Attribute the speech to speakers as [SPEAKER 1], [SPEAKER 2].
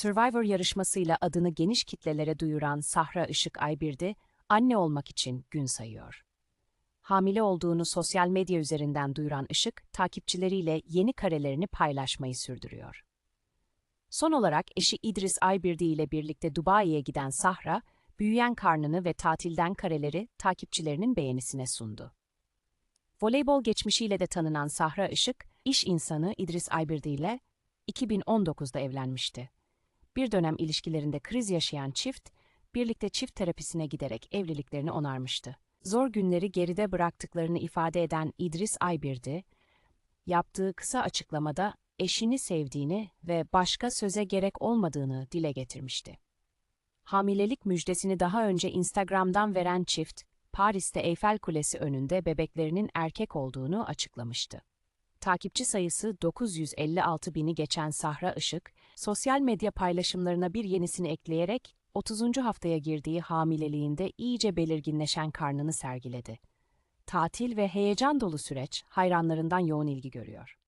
[SPEAKER 1] Survivor yarışmasıyla adını geniş kitlelere duyuran Sahra Işık Aybirdi, anne olmak için gün sayıyor. Hamile olduğunu sosyal medya üzerinden duyuran Işık, takipçileriyle yeni karelerini paylaşmayı sürdürüyor. Son olarak eşi İdris Aybirdi ile birlikte Dubai'ye giden Sahra, büyüyen karnını ve tatilden kareleri takipçilerinin beğenisine sundu. Voleybol geçmişiyle de tanınan Sahra Işık, iş insanı İdris Aybirdi ile 2019'da evlenmişti. Bir dönem ilişkilerinde kriz yaşayan çift, birlikte çift terapisine giderek evliliklerini onarmıştı. Zor günleri geride bıraktıklarını ifade eden İdris Aybirdi, yaptığı kısa açıklamada eşini sevdiğini ve başka söze gerek olmadığını dile getirmişti. Hamilelik müjdesini daha önce Instagram'dan veren çift, Paris'te Eyfel Kulesi önünde bebeklerinin erkek olduğunu açıklamıştı. Takipçi sayısı 956 bini geçen Sahra Işık, sosyal medya paylaşımlarına bir yenisini ekleyerek 30. haftaya girdiği hamileliğinde iyice belirginleşen karnını sergiledi. Tatil ve heyecan dolu süreç hayranlarından yoğun ilgi görüyor.